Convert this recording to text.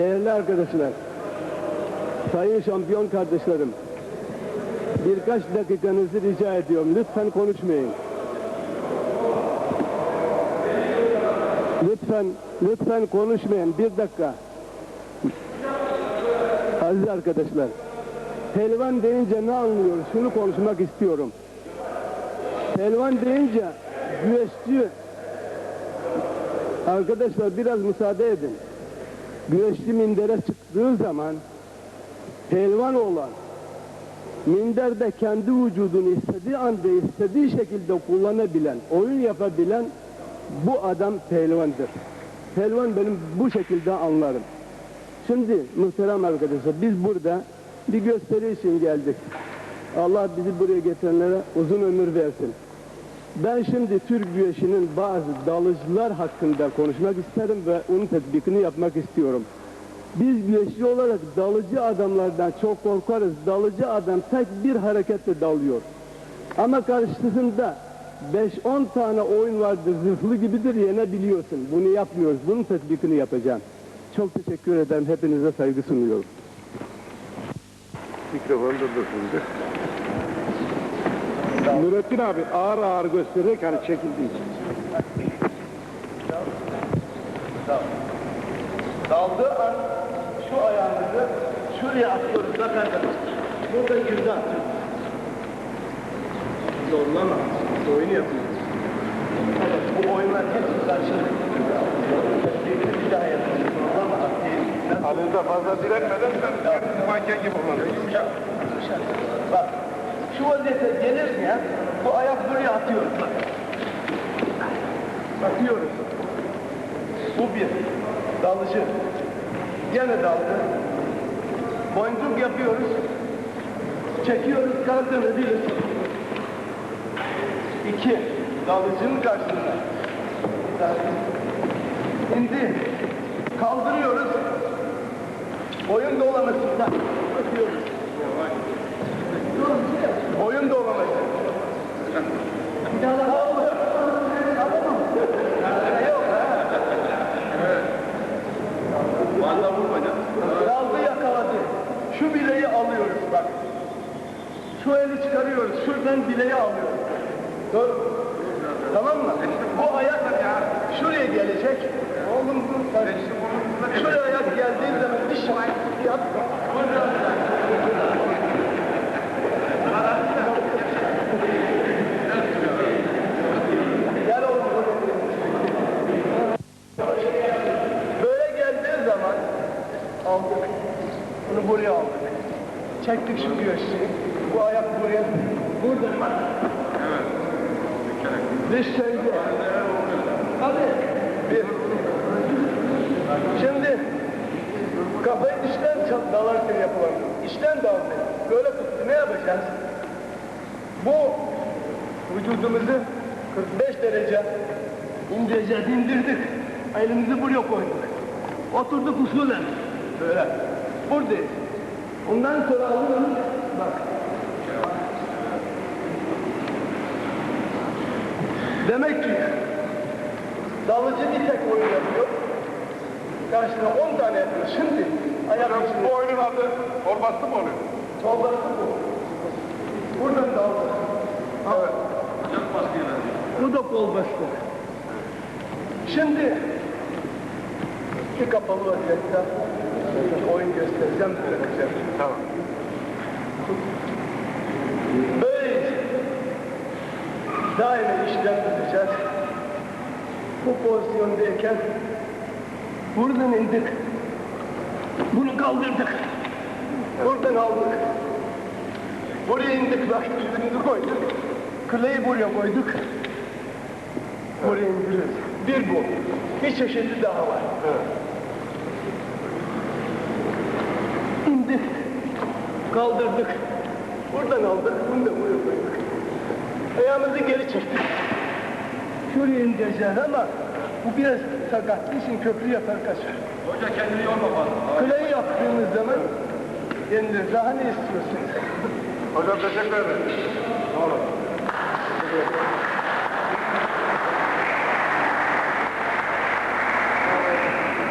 Değerli arkadaşlar, sayın şampiyon kardeşlerim, birkaç dakikanızı rica ediyorum. Lütfen konuşmayın. Lütfen, lütfen konuşmayın. Bir dakika. Aziz arkadaşlar, Pelvan deyince ne anlıyoruz? Şunu konuşmak istiyorum. Pelvan deyince güreşçi Arkadaşlar biraz müsaade edin. Güreşçi mindere çıktığı zaman pelvan olan minderde kendi vücudunu istediği anda istediği şekilde kullanabilen, oyun yapabilen bu adam pelvandır. Pelvan benim bu şekilde anlarım. Şimdi muhterem arkadaşlar biz burada bir gösteri için geldik. Allah bizi buraya getirenlere uzun ömür versin. Ben şimdi Türk güreşinin bazı dalıcılar hakkında konuşmak isterim ve onun tetbikini yapmak istiyorum. Biz güreşçi olarak dalıcı adamlardan çok korkarız. Dalıcı adam tek bir hareketle dalıyor. Ama karşısında 5-10 tane oyun vardır, zırhlı gibidir, yenebiliyorsun. Bunu yapmıyoruz, bunun tetbikini yapacağım. Çok teşekkür ederim, hepinize saygı sunuyorum. Mikrofonu durdursundu. Nurettin abi ağır ağır göstererek hani çekildiği için. Daldığı an şu ayağımızı şuraya atıyoruz bak arkadaşlar. Burada yüzde atıyoruz. Zorlama. Oyunu yapıyoruz. Bu oyunlar hepsi karşılıklı. Bir daha yapıyoruz. Zorlama. atayım. Alında fazla diretmeden sen manken gibi kullanıyorsun. Bak. Şu vaziyete gelir ya. Bu ayak buraya atıyoruz. Atıyoruz. Bu bir. Dalıcı. Gene daldı. Boncuk yapıyoruz. Çekiyoruz kaldırını bilirsin. İki. Dalıcının karşısında. Şimdi kaldırıyoruz. Boyun dolamasında. Atıyoruz. Boyun dolaması. Allah. Yok. Valla vurmaca. Daldı yakaladı. Şu bileği alıyoruz bak. Şu eli çıkarıyoruz. Şuradan bileği alıyoruz. Dur. Tamam mı? Bu ayak şuraya gelecek. Oğlum dur. Şuraya ayak geldiği zaman bir şak yap. Gel oğlum. Böyle geldiği zaman aldık. Bunu buraya aldık. Çektik şu güreşçiyi. Bu ayak buraya. Burada bak. Dış sevgi. Hadi. Bir. Şimdi kafayı çat- dalarken yapılan. İçten daldı. Böyle tuttu. Ne yapacağız? Bu vücudumuzu 45 derece indireceğiz, indirdik. Elimizi buraya koyduk. Oturduk usulen. Böyle. Buradayız. Ondan sonra alıyoruz. Bak. Demek ki dalıcı bir tek oyun yapıyor. Karşısına 10 tane yapıyor. Şimdi ayak içinde. Bu oyunun adı torbası mı oluyor? Çorbası bu. Buradan daldı. Evet. Bu da kol bastı. Şimdi iki kapalı vaziyette bir oyun göstereceğim, bırakacağım. Tamam. Böyleyiz. Daima işlem tutacağız. Bu pozisyondayken buradan indik. Bunu kaldırdık. Buradan aldık. Buraya indik yüzümüzü koyduk. Kılayı buraya koyduk. Buraya indiriyoruz. Bir bu. Bir çeşidi daha var. İndik. Kaldırdık. Buradan aldık. Bunu da buraya koyduk. Ayağımızı geri çektik. Şuraya indireceğiz ama bu biraz sakat. İşin köprü yapar kaçar. Hoca kendini yorma fazla. Kılayı yaptığımız zaman indir. Daha ne istiyorsunuz? Hocam teşekkür ederim. Sağ olun.